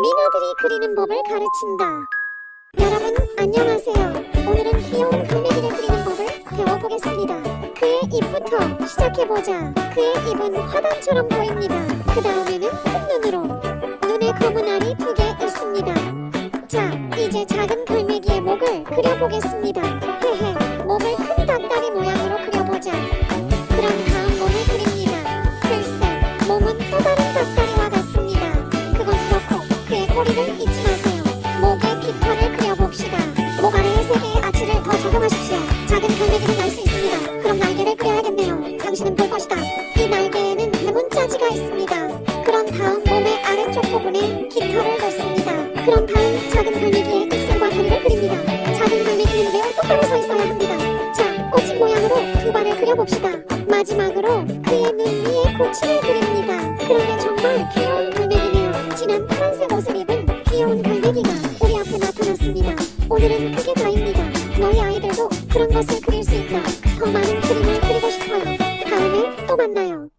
미나들이 그리는 법을 가르친다. 여러분 안녕하세요. 오늘은 귀여운 갈매기를 그리는 법을 배워보겠습니다. 그의 입부터 시작해보자. 그의 입은 화단처럼 보입니다. 그 다음에는 콧눈으로 눈에 검은 알이 두 개 있습니다. 자, 이제 작은 갈매기의 목을 그려보겠습니다. 헤헤, 목을 큰 닭다리 모양으로 그려보자. 그럼 다음 몸을 그립니다. 글쎄, 몸은 또 다른 꼬리를 잊지 마세요. 목에 깃털을 그려봅시다. 목 아래에 세 개의 아치를 더 적용하십시오. 작은 갈매기는 날수 있습니다. 그럼 날개를 그려야겠네요. 당신은 볼 것이다. 이 날개에는 대문자지가 있습니다. 그런 다음 몸의 아래쪽 부분에 깃털을 넣습니다. 그런 다음 작은 갈매기의 입술과 다리를 그립니다. 작은 갈매기는 매우 똑바로 서 있어야 합니다. 자, 꽃집 모양으로 두 발을 그려봅시다. 마지막으로 그의 눈 위에 고치를 그립니다. 갈매기가 우리 앞에 나타났습니다. 오늘은 그게 다입니다. 너희 아이들도 그런 것을 그릴 수 있다. 더 많은 그림을 그리고 싶어요. 다음에 또 만나요.